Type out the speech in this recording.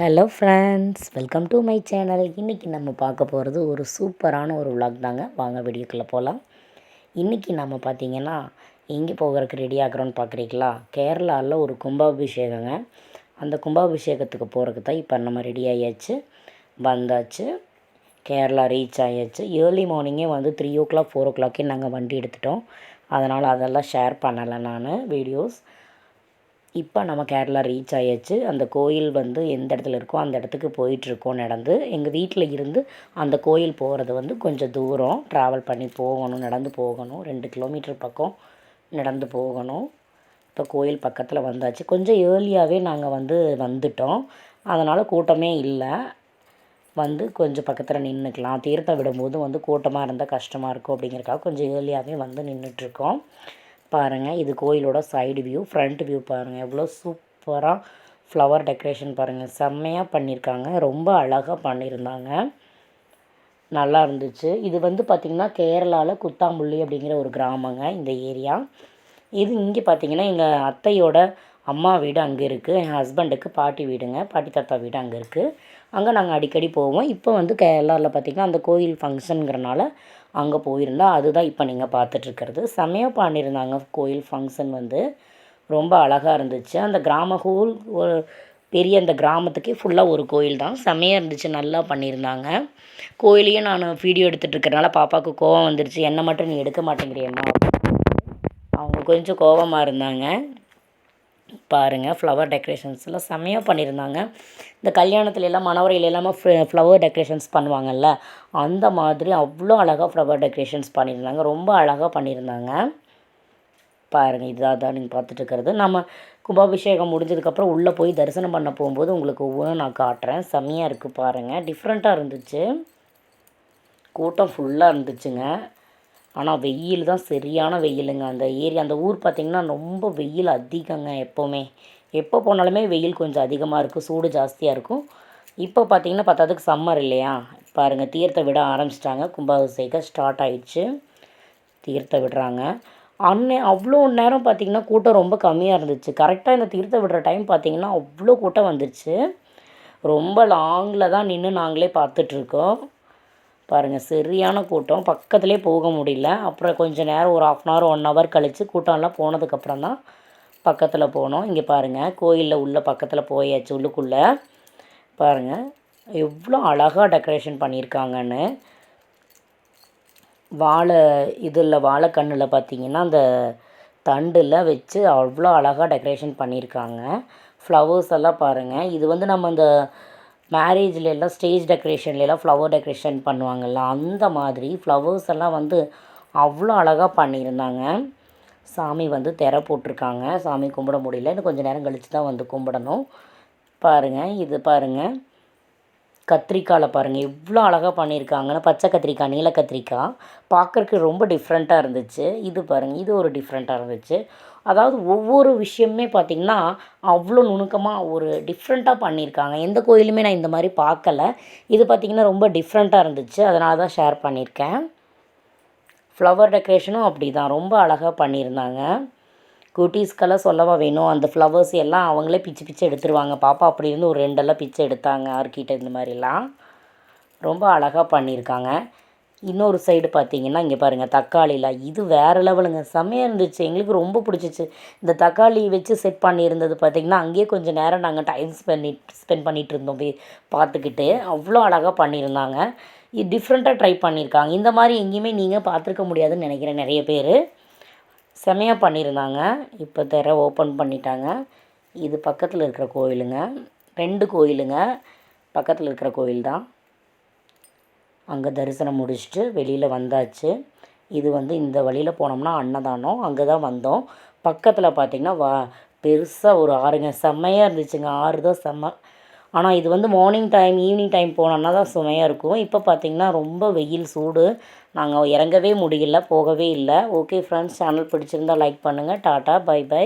Hello friends welcome to my channel இன்றைக்கி நம்ம பார்க்க போகிறது ஒரு சூப்பரான ஒரு விளாக் தாங்க. வாங்க வீடியோக்குள்ளே போகலாம் இன்றைக்கி நம்ம பார்த்திங்கன்னா எங்கே போகிறதுக்கு ரெடி ஆகிறோன்னு பார்க்குறீங்களா? கேரளாவில் ஒரு கும்பாபிஷேகங்க. அந்த கும்பாபிஷேகத்துக்கு போகிறதுக்கு தான் இப்போ நம்ம ரெடி ஆகியாச்சு வந்தாச்சு. கேரளா ரீச் ஆகியாச்சு ஏர்லி மார்னிங்கே வந்து த்ரீ ஓ கிளாக் ஃபோர் ஓ கிளாக்கே நாங்கள் வண்டி எடுத்துட்டோம். அதனால் அதெல்லாம் ஷேர் பண்ணலை நான் வீடியோஸ் இப்போ நம்ம கேரளா ரீச் ஆயாச்சு. அந்த கோயில் வந்து எந்த இடத்துல இருக்கோ அந்த இடத்துக்கு போயிட்டுருக்கோம் நடந்து. எங்கள் வீட்டில் இருந்து அந்த கோயில் போகிறது வந்து கொஞ்சம் தூரம். ட்ராவல் பண்ணி போகணும் நடந்து போகணும். ரெண்டு கிலோமீட்டர் பக்கம் நடந்து போகணும். இப்போ கோயில் பக்கத்தில் வந்தாச்சு. கொஞ்சம் ஏர்லியாகவே நாங்கள் வந்து வந்துட்டோம். அதனால் கூட்டமே இல்லை. வந்து கொஞ்சம் பக்கத்தில் நின்றுக்கலாம் தீர்த்தம் விடும்போது வந்து கூட்டமாக இருந்தால் கஷ்டமாக இருக்கும் அப்படிங்கிறக்காக கொஞ்சம் ஏர்லியாகவே வந்து நின்றுட்டுருக்கோம் பாருங்கள் இது கோயிலோட சைடு வியூ ஃப்ரண்ட் வியூ பாருங்கள் எவ்வளோ சூப்பராக ஃப்ளவர் டெக்கரேஷன் பாருங்கள் செம்மையாக பண்ணியிருக்காங்க ரொம்ப அழகாக பண்ணியிருந்தாங்க நல்லா இருந்துச்சு. இது வந்து பார்த்திங்கன்னா கேரளாவில் குத்தாம்புள்ளி அப்படிங்கிற ஒரு கிராமங்க இந்த ஏரியா. இது இங்கே பார்த்திங்கன்னா எங்கள் அத்தையோட அம்மா வீடு அங்கே இருக்குது என் ஹஸ்பண்டுக்கு பாட்டி வீடுங்க. பாட்டி தாத்தா வீடு அங்கே இருக்குது அங்கே நாங்கள் அடிக்கடி போவோம். இப்போ வந்து கேரளாவில் பார்த்திங்கன்னா அந்த கோயில் ஃபங்க்ஷனுங்கிறனால அங்கே போயிருந்தோம் அதுதான் இப்போ நீங்கள் பார்த்துட்ருக்கிறது. செமையாக பண்ணியிருந்தாங்க கோயில் ஃபங்க்ஷன் வந்து. ரொம்ப அழகாக இருந்துச்சு. அந்த கிராம ஹோல் ஒரு பெரிய அந்த கிராமத்துக்கே ஃபுல்லாக ஒரு கோயில் தான். செமையாக இருந்துச்சு நல்லா பண்ணியிருந்தாங்க. கோயிலையும் நான் வீடியோ எடுத்துகிட்டு இருக்கிறனால பாப்பாவுக்கு கோவம் வந்துருச்சு. என்னை மட்டும் நீ எடுக்க மாட்டேங்கிறியம்மா. அவங்க கொஞ்சம் கோவமாக இருந்தாங்க. பாருங்கள் ஃப்ளவர் டெக்கரேஷன்ஸ்லாம் செம்மையாக பண்ணியிருந்தாங்க இந்த கல்யாணத்துல எல்லாம் மணவரையில் எல்லாமே ஃப்ளவர் டெக்கரேஷன்ஸ் பண்ணுவாங்கல்ல அந்த மாதிரி அவ்வளோ அழகாக ஃப்ளவர் டெக்கரேஷன்ஸ் பண்ணியிருந்தாங்க ரொம்ப அழகாக பண்ணியிருந்தாங்க பாருங்கள் இதுதான் தான் நீங்கள் பார்த்துட்டு இருக்கிறது. நம்ம கும்பாபிஷேகம் முடிஞ்சதுக்கப்புறம் உள்ளே போய் தரிசனம் பண்ண போகும்போது உங்களுக்கு ஒவ்வொன்றும் நான் காட்டுறேன். செம்மையாக இருக்குது பாருங்கள் டிஃப்ரெண்ட்டாக இருந்துச்சு. கூட்டம் ஃபுல்லாக இருந்துச்சுங்க. ஆனால் வெயில் தான் சரியான வெயிலுங்க. அந்த ஏரியா அந்த ஊர் பார்த்திங்கன்னா ரொம்ப வெயில் அதிகங்க எப்போவுமே. எப்போ போனாலுமே வெயில் கொஞ்சம் அதிகமாக இருக்கும். சூடு ஜாஸ்தியாக இருக்கும். இப்போ பார்த்திங்கன்னா பத்தாததுக்கு சம்மர் இல்லையா? பாருங்கள் தீர்த்த விட ஆரம்பிச்சிட்டாங்க. கும்பாபிஷேகம் ஸ்டார்ட் ஆயிடுச்சு. தீர்த்த விடுறாங்க. அன்னை அவ்வளோ நேரம் பார்த்திங்கன்னா கூட்டம் ரொம்ப கம்மியாக இருந்துச்சு. கரெக்டாக இந்த தீர்த்த விடுற டைம் பார்த்திங்கன்னா அவ்வளோ கூட்டம் வந்துருச்சு. ரொம்ப லாங்கில் தான் நின்று நாங்களே பார்த்துட்ருக்கோம் பாருங்கள் சரியான கூட்டம். பக்கத்துலேயே போக முடியல. அப்புறம் கொஞ்சம் நேரம் ஒரு half an hour one hour கழித்து கூட்டம்லாம் போனதுக்கப்புறம் தான் பக்கத்தில் போனோம். இங்கே பாருங்கள் கோயிலில் உள்ள பக்கத்தில் போயாச்சு உள்ளுக்குள்ளே. பாருங்கள் எவ்வளோ அழகாக டெக்கரேஷன் பண்ணியிருக்காங்கன்னு. வாழை இதில் வாழைக்கண்ணில் பார்த்தீங்கன்னா அந்த தண்டில் வச்சு அவ்வளோ அழகாக டெக்கரேஷன் பண்ணியிருக்காங்க. ஃப்ளவர்ஸ் எல்லாம் பாருங்கள் இது வந்து நம்ம இந்த மேரேஜில் எல்லாம் ஸ்டேஜ் டெக்கரேஷன்லாம் ஃப்ளவர் டெக்கரேஷன் பண்ணுவாங்கள்ல அந்த மாதிரி ஃப்ளவர்ஸ் எல்லாம் வந்து அவ்வளோ அழகாக பண்ணியிருந்தாங்க. சாமி வந்து திரை போட்டிருக்காங்க. சாமி கும்பிட முடியல. இன்னும் கொஞ்சம் நேரம் கழித்து தான் வந்து கும்பிடணும். பாருங்கள் இது பாருங்கள் கத்திரிக்காயில் பாருங்கள் எவ்வளோ அழகாக பண்ணியிருக்காங்கன்னு பச்சை கத்திரிக்காய் நீல கத்திரிக்காய் பார்க்குறக்கு ரொம்ப டிஃப்ரெண்ட்டாக இருந்துச்சு. இது பாருங்கள் இது ஒரு டிஃப்ரெண்ட்டாக இருந்துச்சு. அதாவது ஒவ்வொரு விஷயமே பார்த்திங்கன்னா அவ்வளோ நுணுக்கமாக ஒரு டிஃப்ரெண்ட்டாக பண்ணியிருக்காங்க எந்த கோயிலுமே நான் இந்த மாதிரி பார்க்கல இது பார்த்திங்கன்னா ரொம்ப டிஃப்ரெண்ட்டாக இருந்துச்சு. அதனால தான் ஷேர் பண்ணியிருக்கேன் ஃப்ளவர் டெக்கரேஷனும் அப்படி தான் ரொம்ப அழகாக பண்ணியிருந்தாங்க. குட்டீஸ்க்கெல்லாம் சொல்லவா வேணும். அந்த ஃப்ளவர்ஸ் எல்லாம் அவங்களே பிச்சு பிச்சு எடுத்துருவாங்க. பாப்பா அப்படி இருந்து ஒரு ரெண்டெல்லாம் பிச்சு எடுத்தாங்க. ஆர்கிட்ட இந்த மாதிரிலாம். ரொம்ப அழகாக பண்ணியிருக்காங்க. இன்னொரு சைடு பார்த்தீங்கன்னா இங்கே பாருங்கள் தக்காளியில் இது வேறு லெவலுங்க செம்மையாக இருந்துச்சு. எங்களுக்கு ரொம்ப பிடிச்சிச்சு. இந்த தக்காளி வச்சு செட் பண்ணியிருந்தது பார்த்திங்கன்னா அங்கேயே கொஞ்சம் நேரம் நாங்கள் டைம் ஸ்பெண்ட் ஸ்பெண்ட் பண்ணிகிட்டு இருந்தோம். போய் பார்த்துக்கிட்டு அவ்வளோ அழகாக பண்ணியிருந்தாங்க. இது டிஃப்ரெண்ட்டாக ட்ரை பண்ணியிருக்காங்க. இந்த மாதிரி எங்கேயுமே நீங்கள் பார்த்துருக்க முடியாதுன்னு நினைக்கிறேன் நிறைய பேர். செமையாக பண்ணியிருந்தாங்க. இப்போ திரை ஓப்பன் பண்ணிட்டாங்க. இது பக்கத்தில் இருக்கிற கோயிலுங்க. ரெண்டு கோயிலுங்க. பக்கத்தில் இருக்கிற கோயில் தான் அங்கே தரிசனம் முடிச்சுட்டு வெளியில் வந்தாச்சு. இது வந்து இந்த வழியில் போனோம்னா அன்னதானம். அங்கே தான் வந்தோம். பக்கத்தில் பார்த்திங்கன்னா வா பெருசாக ஒரு ஆறுங்க. செம்மையாக இருந்துச்சுங்க. ஆறு தான் செம்ம ஆனால் இது வந்து மார்னிங் டைம் ஈவினிங் டைம் போனோன்னா தான் சுமையாக இருக்கும். இப்போ பார்த்திங்கன்னா ரொம்ப வெயில் சூடு. நாங்கள் இறங்கவே முடியல போகவே இல்லை. ஓகே ஃப்ரெண்ட்ஸ் சேனல் பிடிச்சிருந்தா லைக் பண்ணுங்கள் டாட்டா பை பை